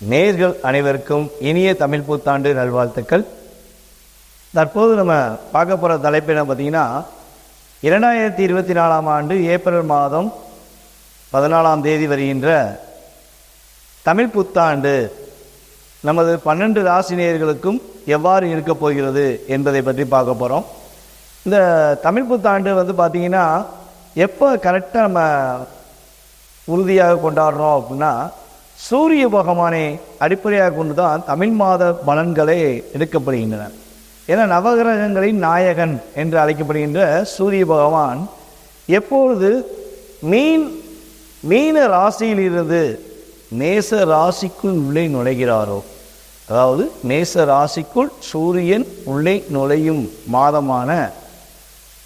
நேர்கள் அனைவருக்கும் இனிய தமிழ் புத்தாண்டு நல்வாழ்த்துக்கள். தற்போது நம்ம பார்க்க போகிற தலைப்பு என்ன பார்த்தீங்கன்னா இரண்டாயிரத்தி இருபத்தி நாலாம் ஆண்டு ஏப்ரல் மாதம் பதினாலாம் தேதி வருகின்ற தமிழ் புத்தாண்டு நமது பன்னெண்டு ராசினியர்களுக்கும் எவ்வாறு இருக்கப் போகிறது என்பதை பற்றி பார்க்க போகிறோம் இந்த தமிழ் புத்தாண்டு வந்து பார்த்திங்கன்னா எப்போ கரெக்டாக நம்ம உறுதியாக கொண்டாடுறோம் அப்படின்னா சூரிய பகவானை அடிப்படையாக கொண்டு தான் தமிழ் மாத பலன்களே எடுக்கப்படுகின்றன. ஏன்னா நவகிரகங்களின் நாயகன் என்று அழைக்கப்படுகின்ற சூரிய பகவான் எப்பொழுது மீன் மீன ராசியிலிருந்து நேச ராசிக்குள் உள்ளே நுழைகிறாரோ? அதாவது நேச ராசிக்குள் சூரியன் உள்ளே நுழையும் மாதமான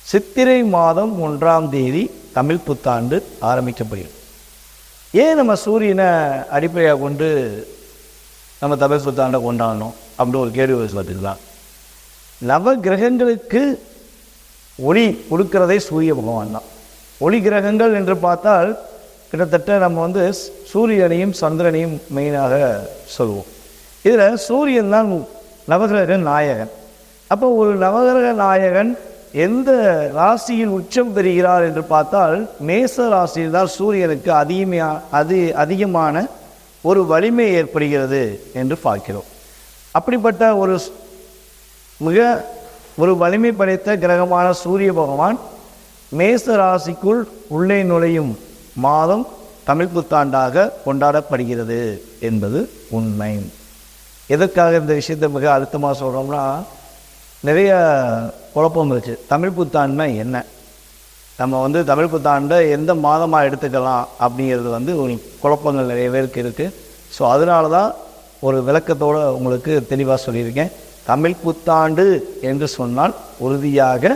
சித்திரை மாதம் ஒன்றாம் தேதி தமிழ் புத்தாண்டு ஆரம்பிக்கப்படுகிறது. ஏன் நம்ம சூரியனை அடிப்படையாக கொண்டு நம்ம தமிழ் புத்தாண்டை கொண்டாடணும்? அப்படின்னு ஒரு கேள்வி பார்த்துக்கலாம். நவ கிரகங்களுக்கு ஒளி கொடுக்கிறதே சூரிய பகவான் தான். ஒளி கிரகங்கள் என்று பார்த்தால் கிட்டத்தட்ட நம்ம வந்து சூரியனையும் சந்திரனையும் மெயினாக சொல்லுவோம் இதில் சூரியன் தான் நவகிரக நாயகன். அப்போ ஒரு நவகிரக நாயகன் எந்த ராசியில் உச்சம் பெறுகிறார் என்று பார்த்தால் மேச ராசியில் தான் சூரியனுக்கு அதிகமையா அதி அதிகமான ஒரு வலிமை ஏற்படுகிறது என்று பார்க்கிறோம். அப்படிப்பட்ட ஒரு மிக ஒரு வலிமை படைத்த கிரகமான சூரிய பகவான் மேச ராசிக்குள் உள்ளே நுழையும் மாதம் தமிழ் புத்தாண்டாக கொண்டாடப்படுகிறது என்பது உண்மை. எதற்காக இந்த விஷயத்தை மிக அழுத்தமாக சொல்கிறோம்னா நிறைய குழப்பம் இருந்துச்சு தமிழ் புத்தாண்டுனா என்ன? நம்ம வந்து தமிழ் புத்தாண்டை எந்த மாதமாக எடுத்துக்கலாம் அப்படிங்கிறது வந்து ஒரு குழப்பங்கள் நிறைய பேருக்கு இருக்குது ஸோ அதனால தான் ஒரு விளக்கத்தோடு உங்களுக்கு தெளிவாக சொல்லியிருக்கேன். தமிழ் புத்தாண்டு என்று சொன்னால் உறுதியாக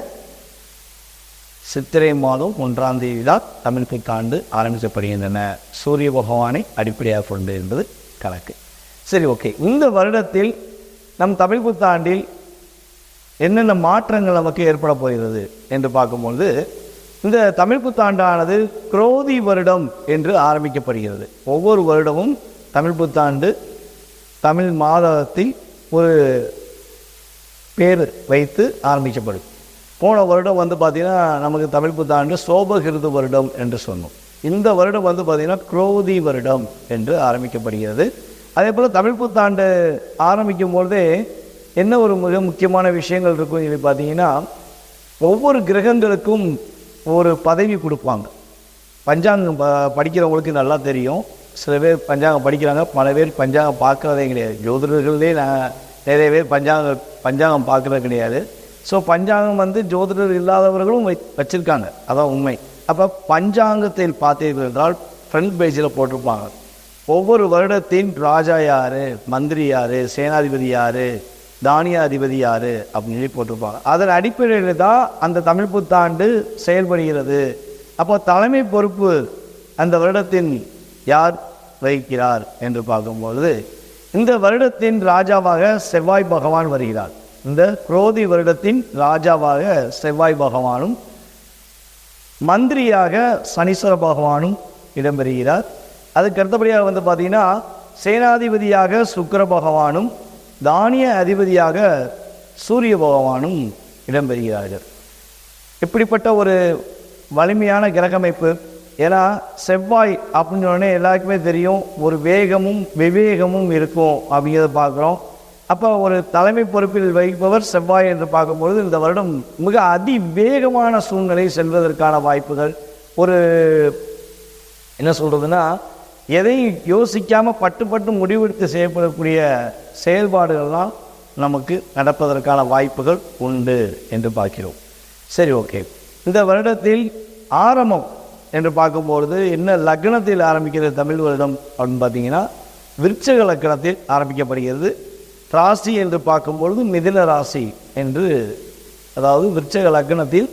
சித்திரை மாதம் ஒன்றாம் தேதி தான் தமிழ் புத்தாண்டு ஆரம்பிக்கப்படுகின்றன. சூரிய பகவானை அடிப்படையாக கொண்டு என்பது கணக்கு. சரி ஓகே இந்த வருடத்தில் நம் தமிழ் புத்தாண்டில் என்னென்ன மாற்றங்கள் நமக்கு ஏற்பட போகிறது என்று பார்க்கும்பொழுது இந்த தமிழ் புத்தாண்டானது குரோதி வருடம் என்று ஆரம்பிக்கப்படுகிறது. ஒவ்வொரு வருடமும் தமிழ் புத்தாண்டு தமிழ் மாதத்தில் ஒரு பேர் வைத்து ஆரம்பிக்கப்படும். போன வருடம் வந்து பார்த்திங்கன்னா நமக்கு தமிழ் புத்தாண்டு சோபகிருது வருடம் என்று சொன்னோம். இந்த வருடம் வந்து பார்த்திங்கன்னா குரோதி வருடம் என்று ஆரம்பிக்கப்படுகிறது. அதே போல் தமிழ் புத்தாண்டு ஆரம்பிக்கும் பொழுதே என்ன ஒரு மிக முக்கியமான விஷயங்கள் இருக்கும் சொல்லி பார்த்தீங்கன்னா ஒவ்வொரு கிரகங்களுக்கும் ஒரு பதவி கொடுப்பாங்க. பஞ்சாங்கம் ப படிக்கிறவங்களுக்கு நல்லா தெரியும். சில பேர் பஞ்சாங்கம் படிக்கிறாங்க பல பேர் பஞ்சாங்கம் பார்க்குறதே கிடையாது. ஜோதிடர்கள்லேயே நான் நிறைய பேர் பஞ்சாங்கம் பஞ்சாங்கம் பார்க்குறது கிடையாது. ஸோ பஞ்சாங்கம் வந்து ஜோதிடர் இல்லாதவர்களும் வை வச்சுருக்காங்க. அதான் உண்மை. அப்போ பஞ்சாங்கத்தில் பார்த்தீர்கள் என்றால் ஃப்ரண்ட் பேஜில் போட்டிருப்பாங்க. ஒவ்வொரு வருடத்தின் ராஜா யார்? மந்திரி யார்? சேனாதிபதி யார்? தானிய அதிபதி யாரு? அப்படின்னு சொல்லி போட்டிருப்பாங்க. அதன் அடிப்படையில் தான் அந்த தமிழ் புத்தாண்டு செயல்படுகிறது. அப்போ தலைமை பொறுப்பு அந்த வருடத்தின் யார் வகிக்கிறார் என்று பார்க்கும்பொழுது இந்த வருடத்தின் ராஜாவாக செவ்வாய் பகவான் வருகிறார். இந்த குரோதி வருடத்தின் ராஜாவாக செவ்வாய் பகவானும் மந்திரியாக சனீஸ்வர பகவானும் இடம்பெறுகிறார். அதுக்கு அடுத்தபடியாக வந்து பார்த்தீங்கன்னா சேனாதிபதியாக சுக்கர பகவானும் தானிய அதிபதியாக சூரிய பகவானும் இடம்பெறுகிறார்கள். இப்படிப்பட்ட ஒரு வலிமையான கிரகமைப்பு ஏன்னா செவ்வாய் அப்படின்னு சொன்னே எல்லாருக்குமே தெரியும் ஒரு வேகமும் விவேகமும் இருக்கும் அப்படிங்கிறத பார்க்குறோம். அப்போ ஒரு தலைமை பொறுப்பில் வைப்பவர் செவ்வாய் என்று பார்க்கும்பொழுது இந்த வருடம் மிக அதிவேகமான சூழ்நிலை செல்வதற்கான வாய்ப்புகள் ஒரு என்ன சொல்கிறதுன்னா எதையும் யோசிக்காமல் பட்டு பட்டு முடிவெடுத்து செய்யப்படக்கூடிய செயல்பாடுகள்லாம் நமக்கு நடப்பதற்கான வாய்ப்புகள் உண்டு என்று பார்க்கிறோம். சரி ஓகே. இந்த வருடத்தில் ஆரம்பம் என்று பார்க்கும்பொழுது என்ன லக்னத்தில் ஆரம்பிக்கிறது தமிழ் வருடம் அப்படின்னு பார்த்தீங்கன்னா விருட்சக லக்னத்தில் ஆரம்பிக்கப்படுகிறது. ராசி என்று பார்க்கும்பொழுது மிதின ராசி என்று அதாவது விருட்சக லக்னத்தில்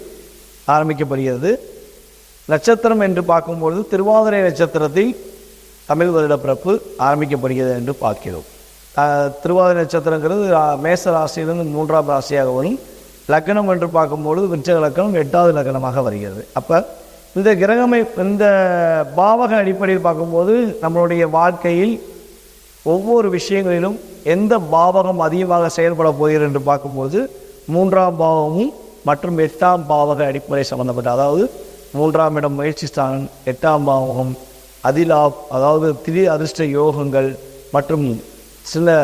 ஆரம்பிக்கப்படுகிறது. நட்சத்திரம் என்று பார்க்கும்பொழுது திருவாதிரை நட்சத்திரத்தில் தமிழ் வருடப்பிறப்பு ஆரம்பிக்கப்படுகிறது என்று பார்க்கிறோம். திருவாதிரை நட்சத்திரங்கிறது மேச ராசியிலிருந்து மூன்றாம் ராசியாக வரும். லக்னம் என்று பார்க்கும்பொழுது விருச்சக லக்னம் எட்டாவது லக்னமாக வருகிறது. அப்போ இந்த கிரகமை இந்த பாவக அடிப்படையில் பார்க்கும்போது நம்மளுடைய வாழ்க்கையில் ஒவ்வொரு விஷயங்களிலும் எந்த பாவகம் அதிகமாக செயல்பட போகிறது என்று பார்க்கும்போது மூன்றாம் பாவமும் மற்றும் எட்டாம் பாவக அடிப்படை சம்பந்தப்பட்ட அதாவது மூன்றாம் இடம் முயற்சி ஸ்தானம் எட்டாம் பாவகம் அதிலா அதாவது திரு அதிர்ஷ்ட யோகங்கள் மற்றும் சில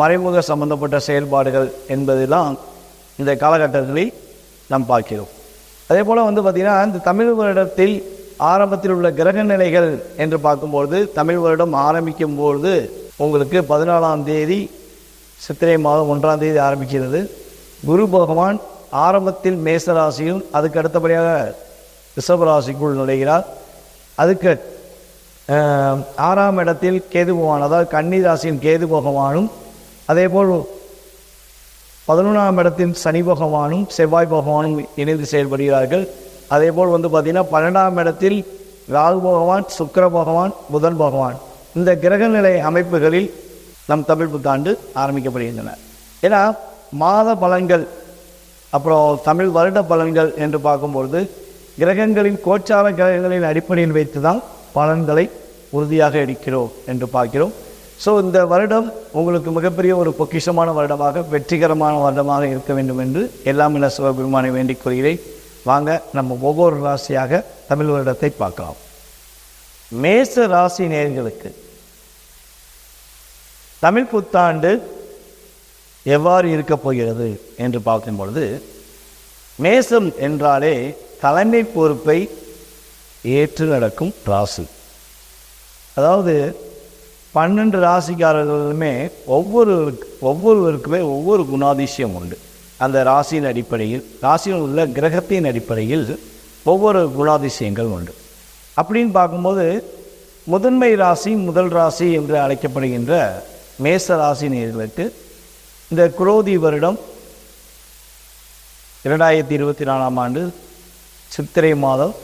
மறைமுக சம்பந்தப்பட்ட செயல்பாடுகள் என்பதெல்லாம் இந்த காலகட்டங்களில் நாம் பார்க்கிறோம். அதே போல் வந்து பார்த்திங்கன்னா இந்த தமிழ் வருடத்தில் ஆரம்பத்தில் உள்ள கிரக நிலைகள் என்று பார்க்கும்பொழுது தமிழ் வருடம் ஆரம்பிக்கும் பொழுது உங்களுக்கு பதினாலாம் தேதி சித்திரை மாதம் ஒன்றாம் தேதி ஆரம்பிக்கிறது. குரு பகவான் ஆரம்பத்தில் மேச ராசியும் அதுக்கு அடுத்தபடியாக ரிஷபராசிக்குள் நுழைகிறார். அதுக்கு ஆறாம் இடத்தில் கேது பகவான் அதாவது கன்னிராசியின் கேது பகவானும் அதேபோல் பதினொன்றாம் இடத்தின் சனி பகவானும் செவ்வாய் பகவானும் இணைந்து செயல்படுகிறார்கள். அதேபோல் வந்து பார்த்திங்கன்னா பன்னெண்டாம் இடத்தில் ராகு பகவான் சுக்கர பகவான் புதன் பகவான். இந்த கிரகநிலை அமைப்புகளில் நம் தமிழ் புத்தாண்டு ஆரம்பிக்கப்படுகின்றன. ஏன்னா மாத பலன்கள் அப்புறம் தமிழ் வருட பலன்கள் என்று பார்க்கும்பொழுது கிரகங்களின் கோச்சார கிரகங்களின் அடிப்படையில் வைத்து தான் பலன்களை உறுதியாக எடுக்கிறோம் என்று பார்க்கிறோம். ஸோ இந்த வருடம் உங்களுக்கு மிகப்பெரிய ஒரு பொக்கிஷமான வருடமாக வெற்றிகரமான வருடமாக இருக்க வேண்டும் என்று எல்லாம் இல்ல சிவபெருமானை வேண்டிக் கொள்கிறேன். வாங்க நம்ம ஒவ்வொரு ராசியாக தமிழ் வருடத்தை பார்க்கலாம். மேச ராசி நேர்களுக்கு தமிழ் புத்தாண்டு எவ்வாறு இருக்கப் போகிறது என்று பார்க்கும் பொழுது மேசம் என்றாலே தலைமை பொறுப்பை ஏற்று நடக்கும் ராசு. அதாவது பன்னெண்டு ராசிக்காரர்களுமே ஒவ்வொரு ஒவ்வொருவருக்குமே ஒவ்வொரு குணாதிசயம் உண்டு. அந்த ராசியின் அடிப்படையில் ராசியில் உள்ள கிரகத்தின் அடிப்படையில் ஒவ்வொரு குணாதிசயங்கள் உண்டு. அப்படின்னு பார்க்கும்போது முதன்மை ராசி முதல் ராசி என்று அழைக்கப்படுகின்ற மேச ராசி நேர்களுக்கு இந்த குரோதி வருடம் இரண்டாயிரத்தி இருபத்தி நாலாம் ஆண்டு சித்திரை மாதம்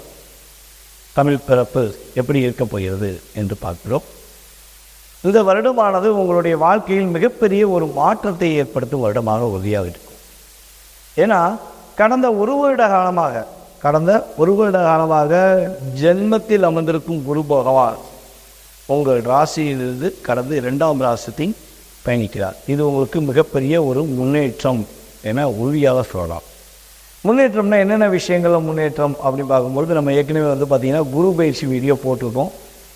தமிழ் பிறப்பு எப்படி இருக்கப் போகிறது என்று பார்க்கிறோம். இந்த வருடமானது உங்களுடைய வாழ்க்கையில் மிகப்பெரிய ஒரு மாற்றத்தை ஏற்படுத்தும் வருடமாக உறுதியாக இருக்கும் ஏன்னா கடந்த ஒரு வருட காலமாக கடந்த ஒரு வருட காலமாக ஜென்மத்தில் அமர்ந்திருக்கும் குரு பகவான் உங்கள் ராசியிலிருந்து கடந்து இரண்டாம் ராசியத்தை பயணிக்கிறார். இது உங்களுக்கு மிகப்பெரிய ஒரு முன்னேற்றம் என உறுதியாக சொல்லலாம். முன்னேற்றம்னா என்னென்ன விஷயங்கள்ல முன்னேற்றம் அப்படின்னு பார்க்கும்பொழுது நம்ம ஏற்கனவே வந்து பார்த்திங்கன்னா குரு பயிற்சி வீடியோ போட்டிருக்கோம்.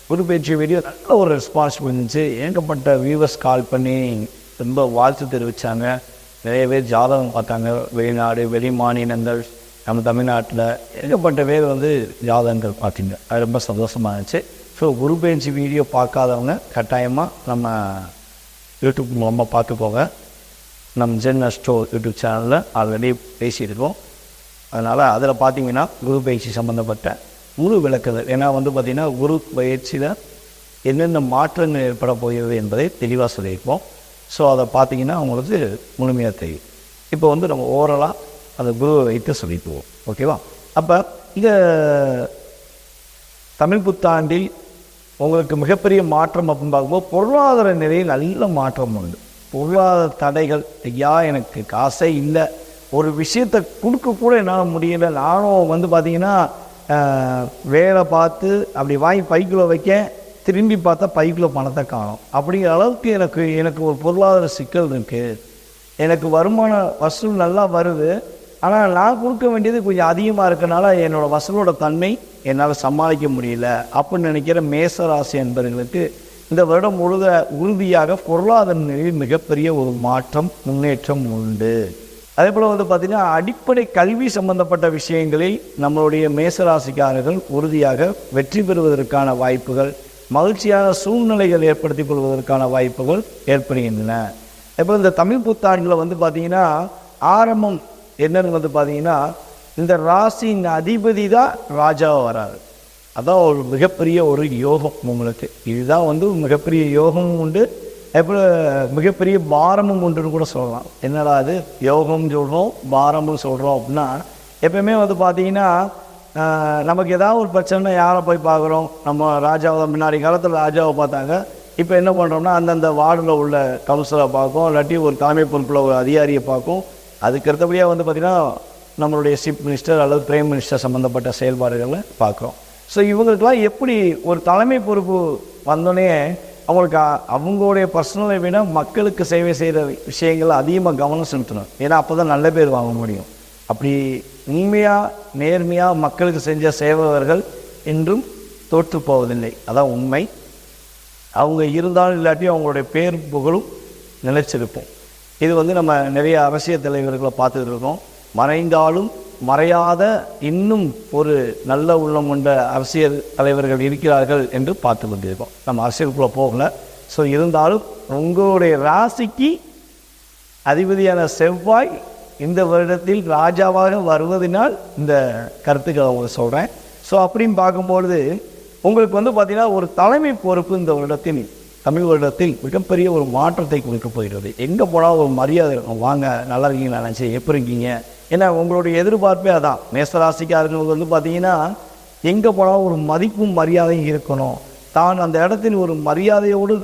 குரு பயிற்சி வீடியோ நல்ல ஒரு ரெஸ்பான்ஸ் இருந்துச்சு ஏகப்பட்ட வியூவர்ஸ் கால் பண்ணி ரொம்ப வாழ்த்து தெரிவித்தாங்க நிறைய பேர் ஜாதகம் பார்த்தாங்க. வெளிநாடு வெளி மாநிலங்கள் நம்ம தமிழ்நாட்டில் ஏகப்பட்ட பேர் வந்து ஜாதகங்கள் பார்த்தீங்க. அது ரொம்ப சந்தோஷமாக இருந்துச்சு. ஸோ குரு பயிற்சி வீடியோ பார்க்காதவங்க கட்டாயமாக நம்ம யூடியூப் மூலமாக பார்த்துக்கோங்க. நம்ம ஜென் அஸ்டோ யூடியூப் சேனலில் ஆல்ரெடி பேசியிருக்கோம். அதனால் அதில் பார்த்தீங்கன்னா குரு பயிற்சி சம்மந்தப்பட்ட குரு விளக்குதல். ஏன்னா வந்து பார்த்திங்கன்னா குரு பயிற்சியில் என்னென்ன மாற்றங்கள் ஏற்பட போகிறது என்பதை தெளிவாக சொல்லியிருப்போம். ஸோ அதை பார்த்தீங்கன்னா அவங்களுக்கு முழுமையாக தெரியும். இப்போ வந்து நம்ம ஓரலாக அந்த குருவை வைத்து சொல்லிப்போம் ஓகேவா அப்போ இந்த தமிழ் புத்தாண்டில் உங்களுக்கு மிகப்பெரிய மாற்றம் அப்படின்னு பார்க்கும்போது பொருளாதார நிலையில் நல்ல மாற்றம் உண்டு. பொருளாதார தடைகள் ஐயா எனக்கு காசே இல்லை. ஒரு விஷயத்தை கொடுக்க கூட என்னால் முடியல. நானும் வந்து பார்த்தீங்கன்னா வேலை பார்த்து அப்படி வாங்கி பைக்குள்ளே வைக்க திரும்பி பார்த்தா பைக்குள்ளே பணத்தை காணும். அப்படிங்கிற அளவுக்கு எனக்கு எனக்கு ஒரு பொருளாதார சிக்கல் இருக்குது எனக்கு வருமான வசூல் நல்லா வருது. ஆனால் நான் கொடுக்க வேண்டியது கொஞ்சம் அதிகமாக இருக்கனால என்னோட வசூலோட தன்மை என்னால் சமாளிக்க முடியல. அப்படின்னு நினைக்கிற மேசராசி என்பவர்களுக்கு இந்த வருடம் முழுத உறுதியாக பொருளாதார நிலையில் மிகப்பெரிய ஒரு மாற்றம் முன்னேற்றம் உண்டு. அதே போல் வந்து பார்த்திங்கன்னா அடிப்படை கல்வி சம்பந்தப்பட்ட விஷயங்களில் நம்மளுடைய மேசராசிக்காரர்கள் உறுதியாக வெற்றி பெறுவதற்கான வாய்ப்புகள் மகிழ்ச்சியான சூழ்நிலைகள் ஏற்படுத்திக் கொள்வதற்கான வாய்ப்புகள் ஏற்படுகின்றன. இப்போ இந்த தமிழ் புத்தாண்டில் வந்து பார்த்திங்கன்னா ஆரம்பம் என்னன்னு வந்து பார்த்தீங்கன்னா இந்த ராசியின் அதிபதி தான் ராஜாவாக வராது அதான் ஒரு மிகப்பெரிய ஒரு யோகம் உங்களுக்கு. இதுதான் வந்து மிகப்பெரிய யோகமும் உண்டு. எவ்வளோ மிகப்பெரிய பாரமும் உண்டுன்னு கூட சொல்லலாம். என்னடா அது யோகம் சொல்கிறோம் பாரமும் சொல்கிறோம் அப்படின்னா எப்பயுமே வந்து பார்த்தீங்கன்னா நமக்கு ஏதாவது ஒரு பிரச்சனை யாரை போய் பார்க்குறோம்? நம்ம ராஜாவை முன்னாடி காலத்தில் ராஜாவை பார்த்தாங்க. இப்போ என்ன பண்ணுறோம்னா அந்தந்த வார்டில் உள்ள கவுன்சிலரை பார்க்கும் இல்லாட்டி ஒரு தலைமை பொறுப்பில் ஒரு அதிகாரியை பார்க்கும். அதுக்கு அடுத்தபடியாக வந்து பார்த்திங்கன்னா நம்மளுடைய சீஃப் மினிஸ்டர் அல்லது பிரைம் மினிஸ்டர் சம்மந்தப்பட்ட செயல்பாடுகளை பார்க்குறோம். ஸோ இவங்களுக்கெல்லாம் எப்படி ஒரு தலைமை பொறுப்பு வந்தோடனே அவங்களுக்கு அவங்களுடைய பர்சனலை விட மக்களுக்கு சேவை செய்கிற விஷயங்கள் அதிகமாக கவனம் செலுத்தணும். ஏன்னா அப்போ தான் நல்ல பேர் வாங்க முடியும். அப்படி உண்மையாக நேர்மையாக மக்களுக்கு செஞ்ச சேவகர்கள் என்றும் தோற்று போவதில்லை. அதான் உண்மை. அவங்க இருந்தாலும் இல்லாட்டி அவங்களுடைய பேர் புகழும் நிலைச்சிருப்போம் இது வந்து நம்ம நிறைய அரசியல் தலைவர்களை பார்த்துட்டு இருக்கோம். மறைந்தாலும் மறையாத இன்னும் ஒரு நல்ல உள்ளம் கொண்ட அரசியல் தலைவர்கள் இருக்கிறார்கள் என்று பார்த்து கொண்டிருக்கோம். நம்ம அரசியலுக்குள்ளே போகல. ஸோ இருந்தாலும் உங்களுடைய ராசிக்கு அதிபதியான செவ்வாய் இந்த வருடத்தில் ராஜாவாக வருவதனால் இந்த கருத்துக்களை உங்களுக்கு சொல்கிறேன் ஸோ அப்படின்னு பார்க்கும்பொழுது உங்களுக்கு வந்து பார்த்தீங்கன்னா ஒரு தலைமை பொறுப்பு இந்த வருடத்தில் தமிழ் வருடத்தில் மிகப்பெரிய ஒரு மாற்றத்தை கொடுக்க போகிறது. எங்கே போனால் ஒரு மரியாதை இருக்கும். வாங்க நல்லா இருக்கீங்களா நினச்சி எப்படி இருக்கீங்க? ஏன்னா உங்களுடைய எதிர்பார்ப்பே அதான். மேசராசிக்காரங்களுக்கு வந்து பார்த்தீங்கன்னா எங்கே போனாலும் ஒரு மதிப்பும் மரியாதையும் இருக்கணும். தான் அந்த இடத்தின் ஒரு மரியாதையோடு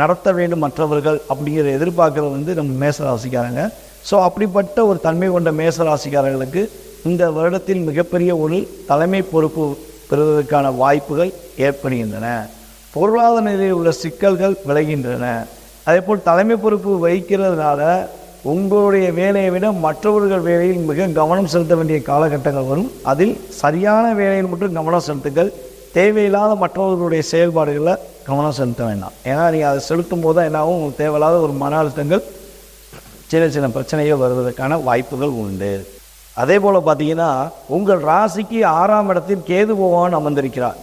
நடத்த வேண்டும் மற்றவர்கள் அப்படிங்கிற எதிர்பார்க்கறது வந்து நம்ம மேசராசிக்காரங்க. ஸோ அப்படிப்பட்ட ஒரு தன்மை கொண்ட மேசராசிக்காரர்களுக்கு இந்த வருடத்தில் மிகப்பெரிய ஒரு தலைமை பொறுப்பு பெறுவதற்கான வாய்ப்புகள் ஏற்படுகின்றன. பொருளாதார நிலையில் உள்ள சிக்கல்கள் விளைகின்றன. அதேபோல் தலைமை பொறுப்பு வகிக்கிறதுனால உங்களுடைய வேலையை விட மற்றவர்கள் வேலையில் மிக கவனம் செலுத்த வேண்டிய காலகட்டங்கள் வரும். அதில் சரியான வேலையில் மட்டும் கவனம் செலுத்துங்கள். தேவையில்லாத மற்றவர்களுடைய செயல்பாடுகளில் கவனம் செலுத்த வேண்டாம். ஏன்னா நீங்கள் அதை செலுத்தும் போது தான் என்னாகும்? உங்களுக்கு தேவையில்லாத ஒரு மன அழுத்தங்கள் சின்ன சின்ன பிரச்சனைகள் வருவதற்கான வாய்ப்புகள் உண்டு. அதே போல் பார்த்தீங்கன்னா உங்கள் ராசிக்கு ஆறாம் இடத்தில் கேது பகவான் அமர்ந்திருக்கிறார்.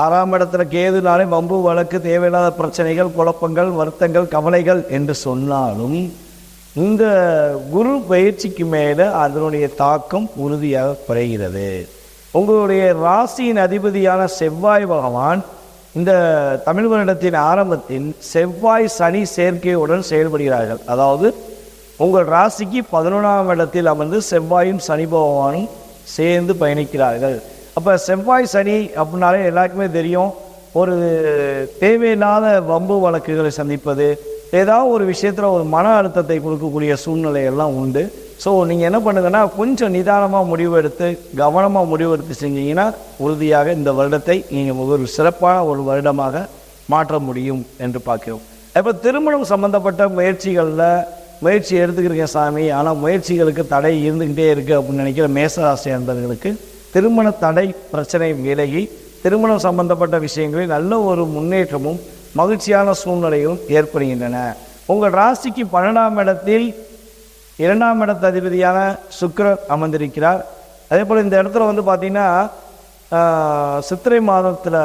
ஆறாம் இடத்துல கேதுனாலே வம்பு வழக்கு தேவையில்லாத பிரச்சனைகள் குழப்பங்கள் வருத்தங்கள் கவலைகள் என்று சொன்னாலும் இந்த குரு பயிற்சிக்கு மேலே அதனுடைய தாக்கம் உறுதியாக குறைகிறது. உங்களுடைய ராசியின் அதிபதியான செவ்வாய் பகவான் இந்த தமிழ் வருடத்தின் ஆரம்பத்தில் செவ்வாய் சனி சேர்க்கையுடன் செயல்படுகிறார்கள். அதாவது உங்கள் ராசிக்கு பதினொன்றாம் இடத்தில் அமர்ந்து செவ்வாயும் சனி பகவானும் சேர்ந்து பயணிக்கிறார்கள். அப்போ செவ்வாய் சனி அப்படின்னாலே எல்லாருக்குமே தெரியும். ஒரு தேவையில்லாத வம்பு வழக்குகளை சந்திப்பது ஏதாவது ஒரு விஷயத்தில் ஒரு மன அழுத்தத்தை கொடுக்கக்கூடிய சூழ்நிலை எல்லாம் உண்டு. ஸோ நீங்கள் என்ன பண்ணுங்கன்னா கொஞ்சம் நிதானமாக முடிவெடுத்து கவனமாக முடிவெடுத்து செஞ்சீங்கன்னா உறுதியாக இந்த வருடத்தை நீங்கள் ஒரு சிறப்பான ஒரு வருடமாக மாற்ற முடியும் என்று பார்க்கிறோம். இப்போ திருமணம் சம்பந்தப்பட்ட முயற்சிகளில் முயற்சி எடுத்துக்கிறீங்க சாமி. ஆனால் முயற்சிகளுக்கு தடை இருந்துக்கிட்டே இருக்குது அப்படின்னு நினைக்கிற மேசராசி அன்பர்களுக்கு திருமண தடை பிரச்சனை விலகி திருமணம் சம்பந்தப்பட்ட விஷயங்களில் நல்ல ஒரு முன்னேற்றமும் மகிழ்ச்சியான சூழ்நிலையும் ஏற்படுகின்றன. உங்கள் ராசிக்கு பன்னெண்டாம் இடத்தில் இரண்டாம் இடத்து அதிபதியான சுக்கிரன் அமர்ந்திருக்கிறார். அதே போல் இந்த இடத்துல வந்து பார்த்தீங்கன்னா சித்திரை மாதத்தில்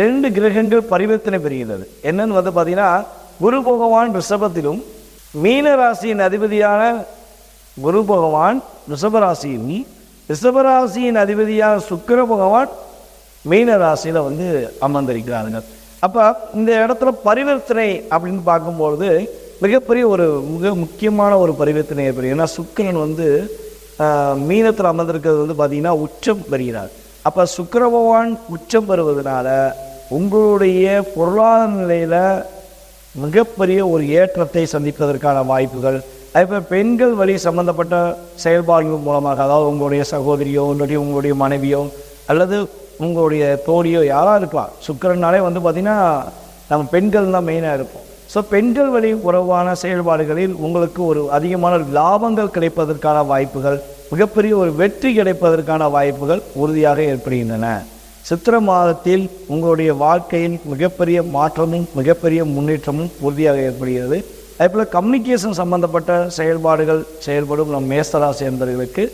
ரெண்டு கிரகங்கள் பரிவர்த்தனை பெறுகிறது என்னன்னு வந்து பார்த்தீங்கன்னா குரு பகவான் ரிஷபத்திலும் மீன ராசியின் அதிபதியான குரு பகவான் ரிஷபராசியும் ரிஷபராசியின் அதிபதியான சுக்கர பகவான் மீன ராசியில் வந்து அமர்ந்திருக்கிறாருங்க அப்போ இந்த இடத்துல பரிவர்த்தனை அப்படின்னு பார்க்கும்பொழுது மிகப்பெரிய ஒரு மிக முக்கியமான ஒரு பரிவர்த்தனை ஏற்படும் ஏன்னா சுக்கிரன் வந்து மீனத்தில் அமர்ந்திருக்கிறது வந்து பார்த்திங்கன்னா உச்சம் பெறுகிறார். அப்போ சுக்கர பகவான் உச்சம் பெறுவதனால உங்களுடைய பொருளாதார நிலையில் மிகப்பெரிய ஒரு ஏற்றத்தை சந்திப்பதற்கான வாய்ப்புகள். இப்போ பெண்கள் வழி சம்பந்தப்பட்ட செயல்பாடுகள் மூலமாக அதாவது உங்களுடைய சகோதரியோ உங்களுடைய உங்களுடைய மனைவியோ அல்லது உங்களுடைய தோழியோ யாராக இருக்கலாம். சுக்கிரனாலே வந்து பார்த்திங்கன்னா நம்ம பெண்கள் தான் மெயினாக இருப்போம். ஸோ பெண்கள் வழி உறவான செயல்பாடுகளில் உங்களுக்கு ஒரு அதிகமான லாபங்கள் கிடைப்பதற்கான வாய்ப்புகள் மிகப்பெரிய ஒரு வெற்றி கிடைப்பதற்கான வாய்ப்புகள் உறுதியாக ஏற்படுகின்றன. சித்திர மாதத்தில் உங்களுடைய வாழ்க்கையில் மிகப்பெரிய மாற்றமும் மிகப்பெரிய முன்னேற்றமும் உறுதியாக ஏற்படுகிறது. அதேபோல் கம்யூனிகேஷன் சம்பந்தப்பட்ட செயல்பாடுகள் செயல்படும் நம் மேசராசி சேர்ந்தவர்களுக்கு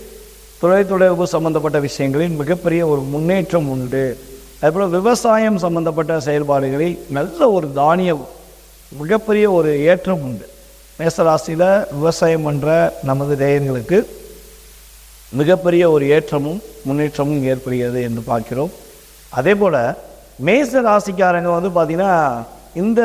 தொலைத்தொடர்பு சம்பந்தப்பட்ட விஷயங்களில் மிகப்பெரிய ஒரு முன்னேற்றம் உண்டு. அதுபோல் விவசாயம் சம்பந்தப்பட்ட செயல்பாடுகளில் நல்ல ஒரு தானியம் மிகப்பெரிய ஒரு ஏற்றம் உண்டு. மேசராசியில் விவசாயம் பண்ணுற நமது நேயர்களுக்கு மிகப்பெரிய ஒரு ஏற்றமும் முன்னேற்றமும் ஏற்படுகிறது என்று பார்க்கிறோம். அதே போல் மேச ராசிக்காரங்க வந்து பார்த்திங்கன்னா இந்த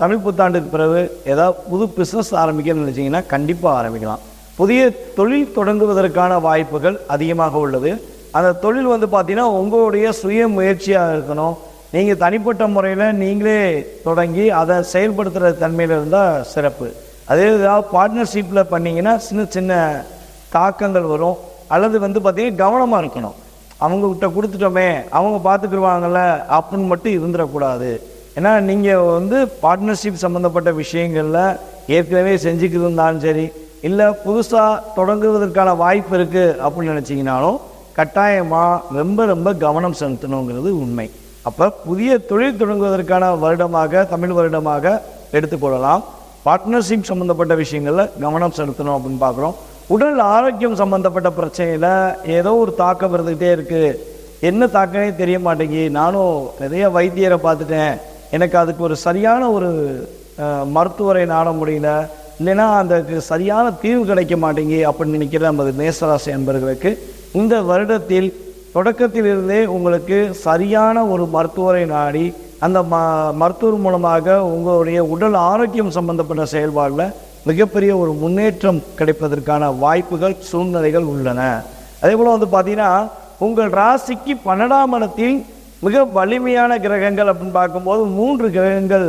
தமிழ் புத்தாண்டுக்கு பிறகு ஏதாவது புது பிஸ்னஸ் ஆரம்பிக்கணும்னு நினச்சிங்கன்னா கண்டிப்பாக ஆரம்பிக்கலாம். புதிய தொழில் தொடங்குவதற்கான வாய்ப்புகள் அதிகமாக உள்ளது. அந்த தொழில் வந்து பார்த்திங்கன்னா உங்களுடைய சுய முயற்சியாக இருக்கணும். நீங்கள் தனிப்பட்ட முறையில் நீங்களே தொடங்கி அதை செயல்படுத்துகிற தன்மையில் இருந்தால் சிறப்பு. அதே ஏதாவது பார்ட்னர்ஷிப்பில் பண்ணிங்கன்னா சின்ன சின்ன தாக்கங்கள் வரும். அல்லது வந்து பார்த்தீங்கன்னா கவனமாக இருக்கணும். அவங்கக்கிட்ட கொடுத்துட்டோமே அவங்க பார்த்துக்குருவாங்கல்ல அப்படின்னு மட்டும் இருந்துடக்கூடாது ஏன்னா நீங்கள் வந்து பார்ட்னர்ஷிப் சம்மந்தப்பட்ட விஷயங்களில் ஏற்கனவே செஞ்சுக்கிட்டு இருந்தாலும் சரி இல்லை புதுசாக தொடங்குவதற்கான வாய்ப்பு இருக்குது அப்படின்னு நினச்சிங்கனாலும் கட்டாயமாக ரொம்ப ரொம்ப கவனம் செலுத்தணுங்கிறது உண்மை. அப்போ புதிய தொழில் தொடங்குவதற்கான வருடமாக தமிழ் வருடமாக எடுத்துக்கொள்ளலாம் பார்ட்னர்ஷிப் சம்மந்தப்பட்ட விஷயங்களில் கவனம் செலுத்தணும் அப்படின்னு பார்க்குறோம். உடல் ஆரோக்கியம் சம்மந்தப்பட்ட பிரச்சனையில் ஏதோ ஒரு தாக்கம் இருந்துகிட்டே இருக்குது என்ன தாக்கமே தெரிய மாட்டேங்கி நானும் நிறைய வைத்தியரை பார்த்துட்டேன். எனக்கு அதுக்கு ஒரு சரியான ஒரு மருத்துவரை நாட முடியல. இல்லைன்னா அந்த சரியான தீர்வு கிடைக்க மாட்டேங்கி அப்படின்னு நினைக்கிற நமது மேசராசி அன்பர்களுக்கு இந்த வருடத்தில் தொடக்கத்திலிருந்தே உங்களுக்கு சரியான ஒரு மருத்துவரை நாடி அந்த ம மருத்துவர் மூலமாக உங்களுடைய உடல் ஆரோக்கியம் சம்பந்தப்பட்ட செயல்பாடில் மிகப்பெரிய ஒரு முன்னேற்றம் கிடைப்பதற்கான வாய்ப்புகள் சூழ்நிலைகள் உள்ளன. அதே போல் வந்து பார்த்தீங்கன்னா உங்கள் ராசிக்கு பன்னெண்டாம் இடத்தில் மிக வலிமையான கிரகங்கள் அப்படின்னு பார்க்கும்போது மூன்று கிரகங்கள்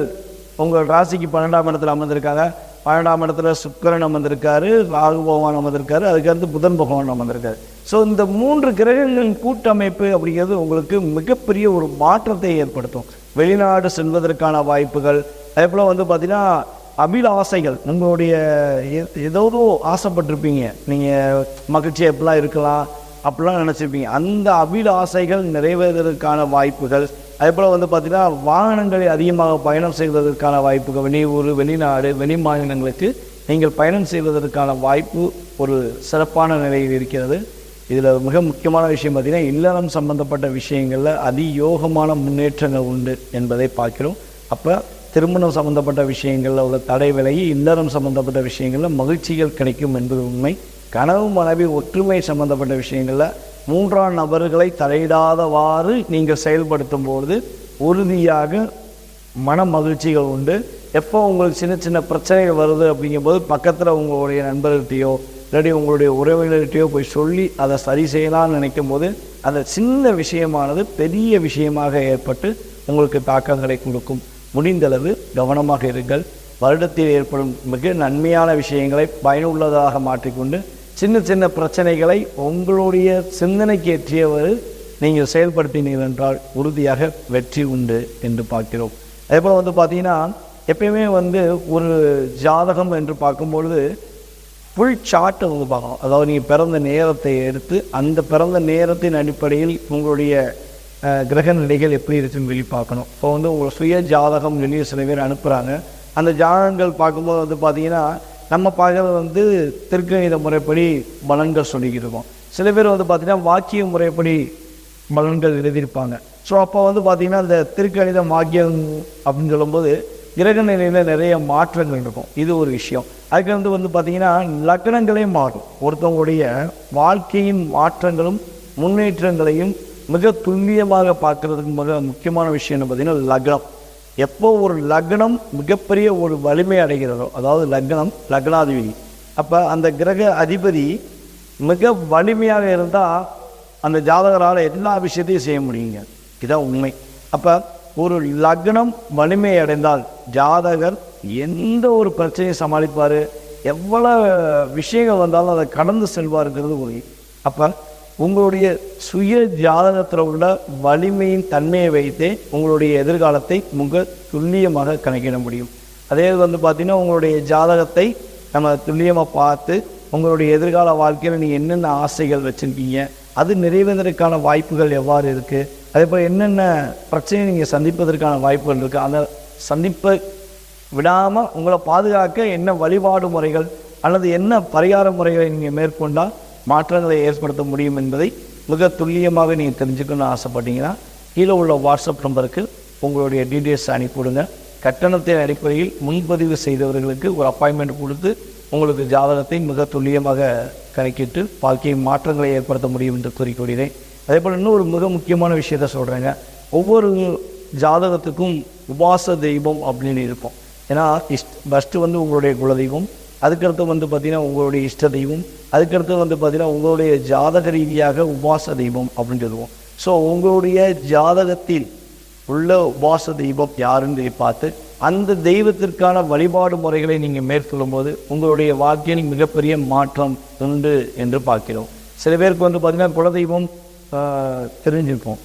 உங்கள் ராசிக்கு பன்னெண்டாம் இடத்தில் அமர்ந்திருக்காங்க. பன்னெண்டாம் இடத்துல சுக்கரன் அமர்ந்திருக்காரு ராகு பகவான் அமர்ந்திருக்காரு அதுக்கடுத்து புதன் பகவான் அமர்ந்திருக்காரு. ஸோ இந்த மூன்று கிரகங்களின் கூட்டமைப்பு அப்படிங்கிறது உங்களுக்கு மிகப்பெரிய ஒரு மாற்றத்தை ஏற்படுத்தும். வெளிநாடு செல்வதற்கான வாய்ப்புகள் அதே போல் வந்து பார்த்தீங்கன்னா அபிலாசைகள் உங்களுடைய எ- ஏதோ ஆசைப்பட்டிருப்பீங்க. நீங்கள் மகிழ்ச்சி எப்படிலாம் இருக்கலாம் அப்படிலாம் நினச்சிருப்பீங்க. அந்த அபிலாசைகள் நிறைவேறுவதற்கான வாய்ப்புகள் அதே போல் வந்து பார்த்திங்கன்னா வாகனங்களை அதிகமாக பயணம் செய்வதற்கான வாய்ப்புகள் வெளியூர் வெளிநாடு வெளி மாநிலங்களுக்கு நீங்கள் பயணம் செய்வதற்கான வாய்ப்பு ஒரு சிறப்பான நிலையில் இருக்கிறது. இதில் மிக முக்கியமான விஷயம் பார்த்திங்கன்னா இல்லறம் சம்பந்தப்பட்ட விஷயங்களில் அதியோகமான முன்னேற்றங்கள் உண்டு என்பதை பார்க்கிறோம். அப்போ திருமணம் சம்பந்தப்பட்ட விஷயங்களில் உள்ள தடை விலகி இல்லறம் சம்பந்தப்பட்ட விஷயங்களில் மகிழ்ச்சிகள் கிடைக்கும் என்பது உண்மை. கனவு மனைவி ஒற்றுமை சம்பந்தப்பட்ட விஷயங்களில் மூன்றாம் நபர்களை தலையிடாதவாறு நீங்கள் செயல்படுத்தும் பொழுது உறுதியாக மன மகிழ்ச்சிகள் உண்டு. எப்போ உங்களுக்கு சின்ன சின்ன பிரச்சனைகள் வருது அப்படிங்கும்போது பக்கத்தில் உங்களுடைய நண்பர்கள்ட்டையோ இல்லாட்டி உங்களுடைய உறவினர்கிட்டையோ போய் சொல்லி அதை சரி செய்யலாம்னு நினைக்கும் போது அந்த சின்ன விஷயமானது பெரிய விஷயமாக ஏற்பட்டு உங்களுக்கு தாக்கங்களை கொடுக்கும். முடிந்தளவு கவனமாக இருங்கள். வருடத்தில் ஏற்படும் மிக நன்மையான விஷயங்களை பயனுள்ளதாக மாற்றிக்கொண்டு சின்ன சின்ன பிரச்சனைகளை உங்களுடைய சிந்தனைக்கு ஏற்றியவர் நீங்கள் செயல்படுத்தினீர்கள் என்றால் உறுதியாக வெற்றி உண்டு என்று பார்க்கிறோம். அதே போல் வந்து பார்த்தீங்கன்னா எப்பயுமே வந்து ஒரு ஜாதகம் என்று பார்க்கும்பொழுது ஃபுல் சார்ட்டை வந்து பார்க்கணும். அதாவது நீங்கள் பிறந்த நேரத்தை எடுத்து அந்த பிறந்த நேரத்தின் அடிப்படையில் உங்களுடைய கிரக நிலைகள் எப்படி இருக்குன்னு வெளி பார்க்கணும். இப்போ வந்து உங்கள் சுய ஜாதகம் வெளியே சில பேர் அனுப்புகிறாங்க அந்த ஜாதகங்கள் பார்க்கும்போது வந்து பார்த்தீங்கன்னா நம்ம பார்க்கறது வந்து தெற்கணித முறைப்படி பலன்கள் சொல்லிக்கிட்டு இருக்கோம் சில பேர் வந்து பார்த்திங்கன்னா வாக்கிய முறைப்படி பலன்கள் எழுதியிருப்பாங்க. ஸோ அப்போ வந்து பார்த்திங்கன்னா இந்த திருக்கணித வாக்கியம் அப்படின்னு சொல்லும்போது கிரக நிலையில் நிறைய மாற்றங்கள் இருக்கும். இது ஒரு விஷயம். அதுக்கு வந்து வந்து பார்த்திங்கன்னா லக்னங்களே மாறும். ஒருத்தவங்களுடைய வாழ்க்கையின் மாற்றங்களும் முன்னேற்றங்களையும் மிக துல்லியமாக பார்க்கறதுக்கு மிக முக்கியமான விஷயம் என்ன பார்த்திங்கன்னா லக்னம். எப்போ ஒரு லக்னம் மிகப்பெரிய ஒரு வலிமை அடைகிறதோ அதாவது லக்னம் லக்னாதிபதி அப்போ அந்த கிரக அதிபதி மிக வலிமையாக இருந்தால் அந்த ஜாதகரால் எல்லா விஷயத்தையும் செய்ய முடியுங்க. இதுதான் உண்மை. அப்போ ஒரு லக்னம் வலிமை அடைந்தால் ஜாதகர் எந்த ஒரு பிரச்சனையும் சமாளிப்பார் எவ்வளோ விஷயங்கள் வந்தாலும் அதை கடந்து செல்வாருங்கிறது ஒரு அப்போ உங்களுடைய சுய ஜாதகத்தில் உள்ள வலிமையின் தன்மையை வைத்தே உங்களுடைய எதிர்காலத்தை மிக துல்லியமாக கணக்கிட முடியும். அதே வந்து பார்த்திங்கன்னா உங்களுடைய ஜாதகத்தை நம்ம துல்லியமாக பார்த்து உங்களுடைய எதிர்கால வாழ்க்கையில் நீங்கள் என்னென்ன ஆசைகள் வச்சுருக்கீங்க அது நிறைவேறதற்கான வாய்ப்புகள் எவ்வாறு இருக்குது அதே போல் என்னென்ன பிரச்சனையை நீங்கள் சந்திப்பதற்கான வாய்ப்புகள் இருக்குது அந்த சந்திப்பை விடாமல் உங்களை பாதுகாக்க என்ன வழிபாடு முறைகள் அல்லது என்ன பரிகார முறைகளை நீங்கள் மேற்கொண்டால் மாற்றங்களை ஏற்படுத்த முடியும் என்பதை மிக துல்லியமாக நீங்கள் தெரிஞ்சுக்கணும்னு ஆசைப்பட்டீங்கன்னா கீழே உள்ள வாட்ஸ்அப் நம்பருக்கு உங்களுடைய டீட்டெயில்ஸ் அனுப்பிவிடுங்க. கட்டணத்தின் அடிப்படையில் முன்பதிவு செய்தவர்களுக்கு ஒரு அப்பாயின்மெண்ட் கொடுத்து உங்களுக்கு ஜாதகத்தை மிக துல்லியமாக கணக்கிட்டு வாழ்க்கையை மாற்றங்களை ஏற்படுத்த முடியும் என்று கூறிக்கொள்கிறேன். அதே போல் இன்னும் ஒரு மிக முக்கியமான விஷயத்த சொல்கிறேங்க ஒவ்வொரு ஜாதகத்துக்கும் உபாச தெய்வம் அப்படின்னு இருக்கும். ஏன்னா இஷ்ட் ஃபஸ்ட்டு வந்து உங்களுடைய குலதெய்வம் அதுக்கடுத்து வந்து பார்த்திங்கன்னா உங்களுடைய இஷ்ட தெய்வம் அதுக்கடுத்து வந்து பார்த்திங்கன்னா உங்களுடைய ஜாதக ரீதியாக உபாச தெய்வம் அப்படின்னு சொல்லுவோம். ஸோ உங்களுடைய ஜாதகத்தில் உள்ள உபாச தெய்வம் யாருன்னு பார்த்து அந்த தெய்வத்திற்கான வழிபாடு முறைகளை நீங்கள் மேற்கொள்ளும் போது உங்களுடைய வாழ்க்கையில் மிகப்பெரிய மாற்றம் உண்டு என்று பார்க்கிறோம். சில பேருக்கு வந்து பார்த்திங்கன்னா குலதெய்வம் தெரிஞ்சிருப்போம்.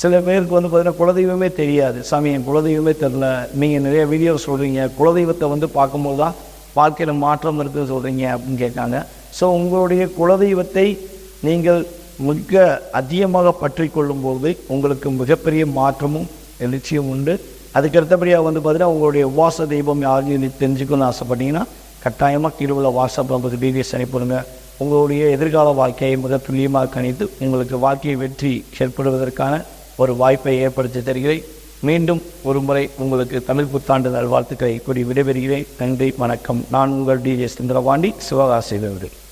சில பேருக்கு வந்து பார்த்தீங்கன்னா குலதெய்வமே தெரியாது. சாமி என் குலதெய்வமே தெரில. நீங்கள் நிறைய வீடியோ சொல்கிறீங்க குலதெய்வத்தை வந்து பார்க்கும்போது தான் வாழ்க்கையில் மாற்றம் இருக்குன்னு சொல்கிறீங்க அப்படின்னு கேட்காங்க. ஸோ உங்களுடைய குலதெய்வத்தை நீங்கள் மிக அதிகமாக பற்றி கொள்ளும்போது உங்களுக்கு மிகப்பெரிய மாற்றமும் நிச்சயம் உண்டு. அதுக்கு அடுத்தபடியாக வந்து பார்த்தீங்கன்னா உங்களுடைய வாச தெய்வம் யாருன்னு தெரிஞ்சுக்கணும்னு ஆசைப்பட்டீங்கன்னா கட்டாயமாக கீழே உள்ள வாட்ஸ்அப் நம்பருக்கு டீடைல்ஸ் அனுப்பிடுங்க உங்களுடைய எதிர்கால வாழ்க்கையை மிக துல்லியமாக கணித்து உங்களுக்கு வாழ்க்கையை வெற்றி ஏற்படுவதற்கான ஒரு வாய்ப்பை ஏற்படுத்தி தருகிறேன். மீண்டும் ஒரு முறை உங்களுக்கு தமிழ் புத்தாண்டு நல்வாழ்த்துக்களை கூறி விடைபெறுகிறேன். நன்றி வணக்கம். நான் உங்கள் டிஜே சுந்தரபாண்டி சிவகாசி